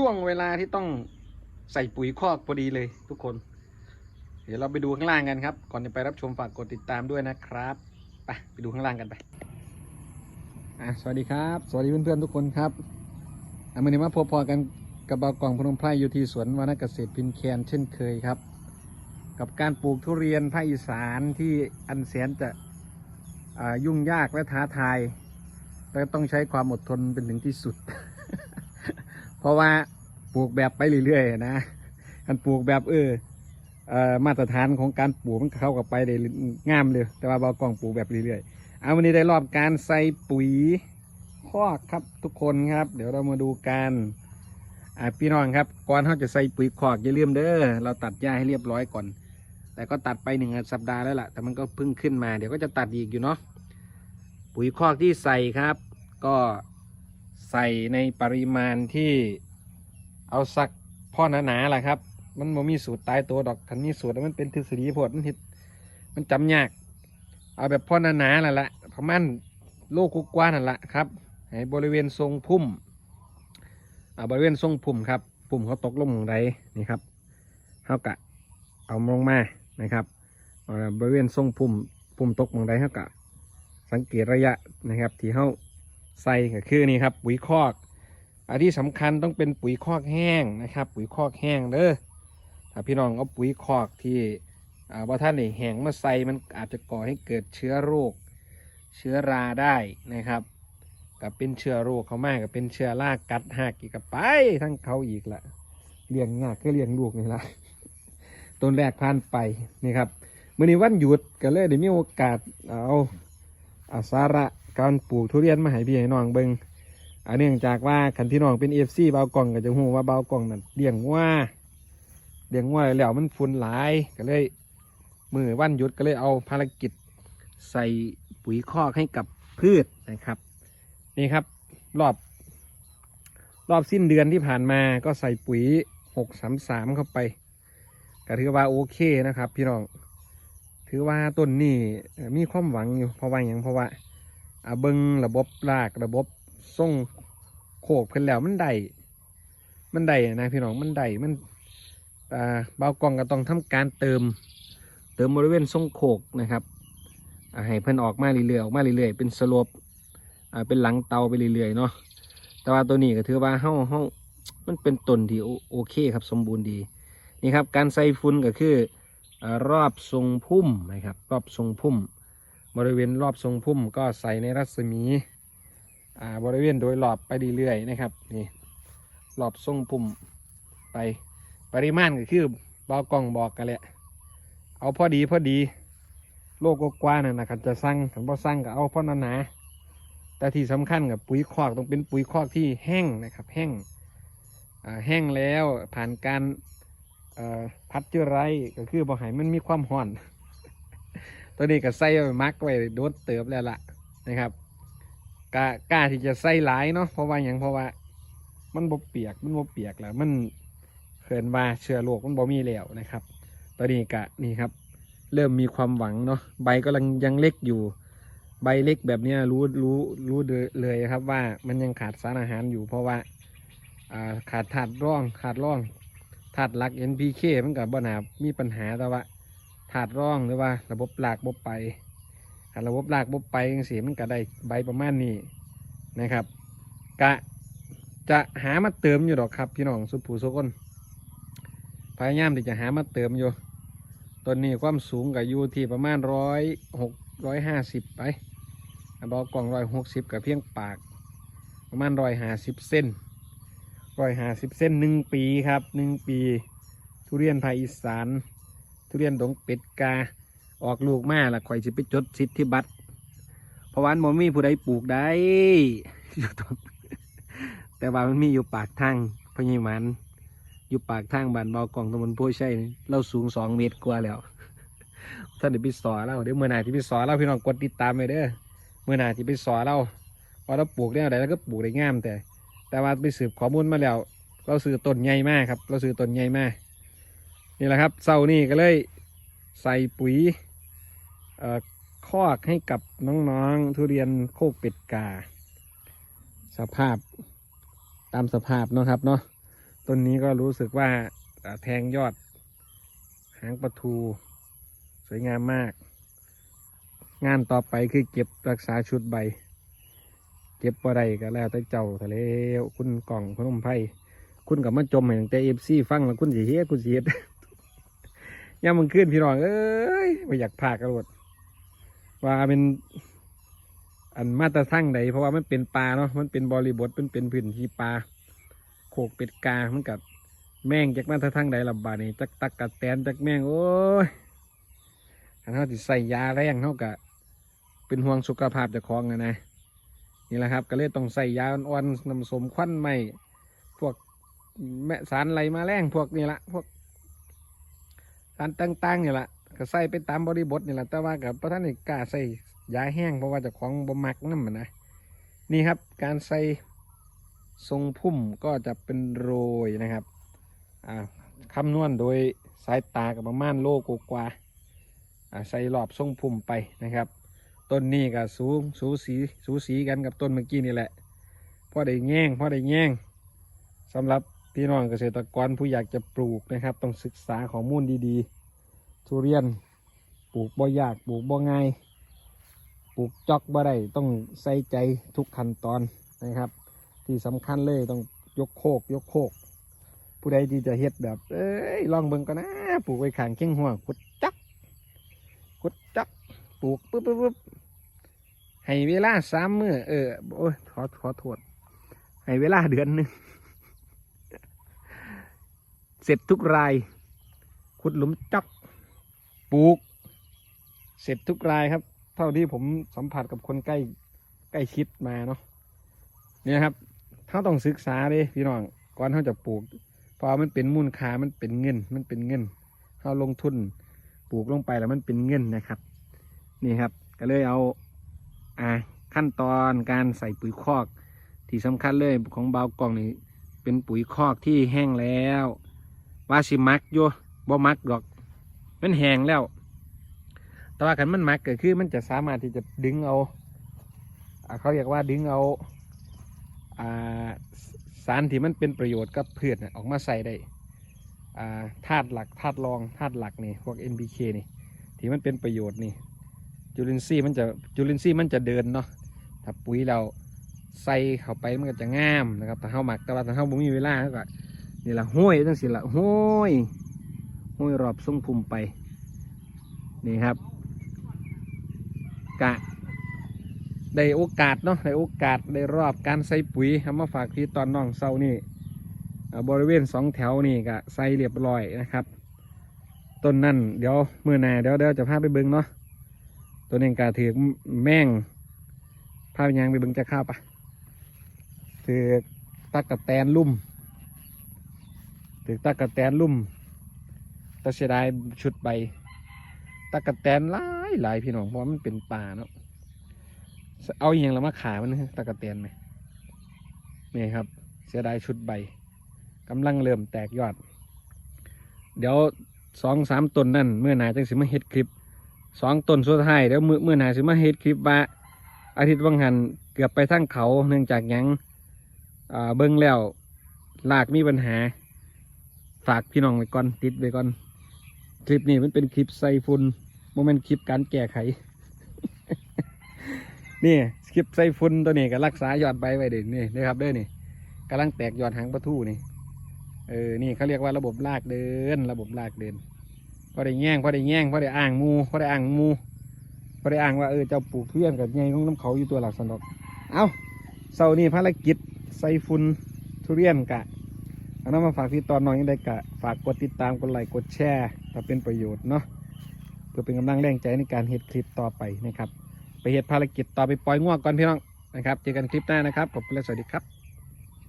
ช่วงเวลาที่ต้องใส่ปุ๋ยคอกพอดีเลยทุกคน เดี๋ยวเราไปดูข้างล่างกันครับ ก่อนจะไปรับชมฝากกดติดตามด้วยนะครับ ไปไปดูข้างล่างกันไปอะสวัสดีครับ สวัสดีเพื่อนๆทุกคนครับอะวันนี้มาพบพอกันกับเบากล่องพนมไพรอยู่ที่สวนวานเกษตรพินแคนเช่นเคยครับ กับการปลูกทุเรียนภาคอีสานที่อันแสนจะยุ่งยากและท้าทายแต่ต้องใช้ความอดทนเป็นถึงที่สุด เพราะว่าปลูกแบบไปเรื่อยๆนะการปลูกแบบเออเอ่อมาตรฐานของการปลูกมันเข้ากับไปได้งามเลย แต่ว่าเบากล่องปลูกแบบเรื่อยๆเอาวันนี้ได้รอบการใส่ปุ๋ยคอกครับทุกคนครับ เดี๋ยวเรามาดูกันอ่าพี่น้องครับก่อนเขาจะใส่ปุ๋ยคอกอย่าลืมเด้อเราตัดหญ้าให้เรียบร้อยก่อน แต่ก็ตัดไปหนึ่งสัปดาห์แล้วล่ะแต่มันก็เพิ่งขึ้นมา เดี๋ยวก็จะตัดอีกอยู่เนาะปุ๋ยคอกที่ใส่ครับ ก็ ใส่ในปริมาณที่เอาสักพ่อหนาๆแหละครับ มันบ่มีสูตรตายตัวดอกคันมีสูตรแล้วมันเป็นทฤษฎีโพดมันเฮ็ดมันจำยาก เอาแบบพ่อหนาๆแหละละประมาณโลกกว้างนั่นแหละครับให้บริเวณทรงพุ่มเอาบริเวณทรงพุ่มครับพุ่มเขาตกลงไรนี่ครับเท่ากะเอาลงมานะครับบริเวณทรงพุ่มพุ่มตกมองใดเท่ากะสังเกตระยะนะครับ ที่เขา ใส่ก็คือนี่ครับ ปุ๋ยคอกอันที่สำคัญต้องเป็นปุ๋ยคอกแห้งนะครับ ปุ๋ยคอกแห้งเด้อถ้าพี่น้องเอาปุ๋ยคอกที่อ่าว่าท่านนี่แห้งมาใส่มันอาจจะก่อให้เกิดเชื้อโรค เชื้อราได้นะครับกับเป็นเชื้อโรคเขามากกับเป็นเชื้อรากัดหักอีกกับไปทั้งเขาอีกละเลี้ยงยากก็เลี้ยงลูกนี่ละต้นแรกผ่านไปนี่ครับมื่อนี้วันหยุดก็เลยได้มีโอกาสเอาอาสาระ การปลูกทุเรียนมาให้พี่ให้น้องเบิงอันเนื่องจากว่าขันพี่น้องเป็นเอฟซีเบากล่องก็จะหูว่าเบากล่องนั่นเลี้ยงว่าเลี้ยงว่าแล้วมันฝุ่นหลายก็เลย มือวันหยุดก็เลยเอาภารกิจใส่ปุ๋ยคอกให้กับพืชนะครับ นี่ครับรอบ รอบสิ้นเดือนที่ผ่านมาก็ใส่ปุ๋ยหกสามสามเข้าไปก็ถือว่าโอเคนะครับ พี่น้อง ถือว่าต้นนี้มีความหวังอยู่เพราะว่าอย่างเพราะว่า อาเบิงระบบรากระบบทรงโขกเพิ่นแล้วมันได้มันได้นะพี่น้องมันได้มันอ่าเบากองก็ต้องทำการเติม เติมบริเวณทรงโขกนะครับอ่าให้เพิ่นออกมาเรื่อยๆออกมาเรื่อยๆเป็นสลปอ่าเป็นหลังเตาไปเรื่อยๆเนาะแต่ว่าตัวนี้ก็ถือว่าเฮาเฮามันเป็นต้นที่โอเคครับสมบูรณ์ดีนี่ครับการใส่ฟุ้นก็คืออรอบทรงพุ่มนะครับ รอบทรงพุ่ม บริเวณรอบทรงพุ่มก็ใส่ในรัศมีอ่าบริเวณโดยรอบไปเรื่อยๆนะครับนี่รอบทรงพุ่มไปปริมาณก็คือบอกล้องบอกกันแหละเอาพอดีพอดีโลกกว้างน่ะนะครับจะสั่งถึงพอสั่งก็เอาพอหนาๆแต่ที่สำคัญกับปุ๋ยคอกต้องเป็นปุ๋ยคอกที่แห้งนะครับ แห้งแห้งแล้วผ่านการพัดเจอไรก็คือบ่ให้มันมีความห่อน ตัวนี้ก็ใส่ไว้มักไว้โดนเติบแล้วล่ะนะครับกล้ากล้าที่จะใส่หลายเนาะเพราะว่าอย่างเพราะว่า มันบ่เปียกมันบ่เปียกแล้วมันเขินมาเชื้อโรคมันบ่มีแล้วนะครับตัวนี้กะนี่ครับ เริ่มมีความหวังเนาะใบก็ยังยังเล็กอยู่ ใบเล็กแบบนี้รู้รู้รู้เลยครับว่ามันยังขาดสารอาหารอยู่ เพราะว่าขาดธาตุร่องขาดร่องธาตุหลัก NPK มันกับบ่หนามีปัญหาแต่ว่า ถาดร่องหรือว่า ระบบรากบบไประบบรากบบไปจังสีมันก็ได้ใบประมาณนี้นะครับ กะจะหามาเติมอยู่ดอกครับพี่น้องสุภูสุคนพยายามที่จะหามาเติมอยู่ต้นนี้ความสูงกับยูที่ประมาณร้อยหกร้อยห้าสิบไปบอกกล่องร้อยหกสิบกับเพียงปาก ประมาณร้อยห้าสิบเส้นร้อยห้าสิบเส้นหนึ่งปีครับหนึ่งปี ทุเรียนภาคอีสาน ทุเรียนดงเป็ดกาออกลูกมาละข่อยสิไปจดสิทธิบัตรเพราะวาอันมีผู้ใดปลูกได้แต่ว่ามันมีอยู่ปากทางพญามันอยู่ปากทางบ้านเบากล่องตำบลโพชัยเราสูงสองเมตรกว่าแล้วท่านเดี๋ยวไปสอเราเดี๋ยวเมื่อไหนาที่ไปสอเราพี่น้องกดติดตามไปเด้อเมื่อไหนาที่ไปสอเราว่าเราปลูกได้อะไรแล้วก็ปลูกได้งามแต่ แต่ว่าไปสืบข้อมูลมาแล้ว เราซื้อต้นใหญ่มากครับ เราซื้อต้นใหญ่มาก นี่แหละครับเสานี่ก็เลยใส่ปุ๋ยเอ่อคอกให้กับน้องๆทุเรียนโคกเป็ดกา สภาพตามสภาพเนาะครับเนาะต้นนี้ก็รู้สึกว่าแทงยอด หางประทู สวยงามมาก งานต่อไปคือเก็บรักษาชุดใบ เก็บอะไรก็แล้วแต่เจ้าทะเลคุณกล่องพนมไพรคุณกับมาจมเห็นแต่เอฟซีฟังแล้วคุณสิเฮ็ดคุณสิเฮ็ด ย่ามึงขึ้นพี่น้องเอ้ยไม่อยากพากระโดดว่าเป็นอันมาตรทั้งใดเพราะว่ามันเป็นปลาเนาะมันเป็นบริบทมันเป็นพื้นที่ปลาโขกเป็ดกามันกับแม่งจากมาตรทั้งใดลำบากนี่จักตักกัดแตนจักแม่งโอ้ยอันเขาที่ใส่ยาแรงเขากะเป็นห่วงสุขภาพจ้าของอะนะนี่แหละครับ ก็เลยต้องใส่ยาอ่อนน้ำสมควันไม่พวกแม่สารอะไรมาแรงพวกนี่ละพวก สารต่างๆนี่แหละก็ใส่ไปตามบริบทนี่แหละแต่ว่ากับพระท่านนี่กล้าใส่ยาแห้งเพราะว่าจะของบ่มักน้ำมันนะนี่ครับการใส่ทรงพุ่มก็จะเป็นโรยนะครับอ่าคำนวณโดยสายตากับประมาณโลกกว่าใส่รอบทรงพุ่มไปนะครับ ต้นนี้ก็สูงสูสีสูสีกันกับต้นเมื่อกี้นี่แหละพอได้แง่งพอได้แง่งสำหรับ พี่น้องเกษตรกรผู้อยากจะปลูกนะครับ ต้องศึกษาข้อมูลดีๆ ทุเรียนปลูกบ่ยากปลูกบ่ง่ายปลูกจอกบ่ได้ต้องใส่ใจทุกขั้นตอนนะครับ ที่สำคัญเลยต้องยกโคก ยกโคก ผู้ใดที่จะเฮ็ดแบบ เอ้ยลองเบิ่งก็นะปลูกไว้ข้างเข่งหัวขุดจักขุดจักปลูกปุ๊บปุ๊บปุ๊บให้เวลาสามมือเออโอ้ยขอขอโทษให้เวลาเดือนหนึ่ง เสร็จทุกราย ขุดหลุมจักปลูก เสร็จทุกรายครับ เท่าที่ผมสัมผัสกับคนใกล้ใกล้ชิดมาเนาะเนี่ยครับเขาต้องศึกษาเลยพี่น้องก่อนเขาจะปลูกเพอมันเป็นมูลค่ามันเป็นเงิน มันเป็นเงินเขาลงทุนปลูกลงไปแล้วมันเป็นเงินนะครับ นี่ครับ ก็เลยเอาอ่าขั้นตอนการใส่ปุ๋ยคอก ที่สำคัญเลยของเบากล่องนี่เป็นปุ๋ยคอกที่แห้งแล้ว ว่าสิมักโยบ่มักดอก มันแห้งแล้ว แต่ว่ากันมันมักก็คือ มันจะสามารถที่จะดึงเอาอเขาเรียกว่าดึงเอาอาสารที่มันเป็นประโยชน์กับพืชน่ะออกมาใส่ได้ธาตุหลักธาตุรองธาตุหลักนี่พวก NPK นี่ที่มันเป็นประโยชน์นี่จุลินทรีย์มันจะจุลินทรีย์มันจะเดินเนาะถ้าปุ๋ยเราใส่เข้าไปมันก็จะงามนะครับถ้าเฮาหมักแต่ว่าถ้าเฮาบ่มีเวลาเขาก็ นี่ละห้วยจังสิละห้วยห้วยรอบทรงภูมิไป นี่ครับ กะ ได้โอกาสเนาะได้โอกาสได้รอบการใส่ปุ๋ยเอามาฝากพี่ตอนน้องเศร้านี่บริเวณสองแถวนี่ก็ใส่เรียบร้อยนะครับต้นนั่นเดี๋ยวมือหนาเดี๋ยวเดี๋ยวจะพาไปเบิ้งเนาะตัวนี้กาถือแม่งพาไปยางไปเบิ้งจะข้าวปะถือตักกะแตนลุ่ม ถือตักะแตนลุ่มตะเสียดายชุดใบตะกะแตนหลายหลายพี่น้องเพราะมันเป็นป่าเนาะเอาอย่างละมาขามันนะตะกะแตนไหมนี่ครับ เสียดายชุดใบกำลังเริ่มแตกยอด เดี๋ยวสองสามต้นนั่นเมื่อหนาจังสิมาเฮ็ดคลิปสองต้นสุดท้ายเดี๋ยวเมื่อเมื่อหนาสิมาเฮ็ดคลิปว่าอาทิตย์วังหันเกือบไปทั้งเขาเนื่องจากยังเบิ้งแล้วลากมีปัญหา ฝากพี่น้องไว้ก่อนติดไว้ก่อน คลิปนี้มันเป็นคลิปใส่ฝุ่นโมเมนต์คลิปการแก้ไข นี่คลิปใส่ฝุ่นตัวนี้ก็รักษายอดใบไว้เด่นนี่นะครับเด้อนี่กำลังแตกยอดหางประทูนี่เออนี่เขาเรียกว่าระบบลากเดิน ระบบลากเดินพอได้แง่งพอได้แง่งพอได้อ่างมูพอได้อ่างมูพอได้อ่างว่าเออเจ้าปลูกทุเรียนกับไงของน้ำเขาอยู่ตัวหลักสนอกเอาเสาร์นี้ภารกิจใส่ฝุ่นทุเรียนกะ อาน้นมาฝากพี่ตอนน้องยังได้กะฝากกดติดตามกดไลค์กดแชร์ถ้าเป็นประโยชน์เนาะเพื่อเป็นกำลังแรงใจในการเฮ็ดคลิปต่อไปนะครับ ไปเฮ็ดภารกิจต่อไปปล่อยง่วงก่อนพี่น้องนะครับ เจอกันคลิปหน้านะครับขอบคุณและสวัสดีครับ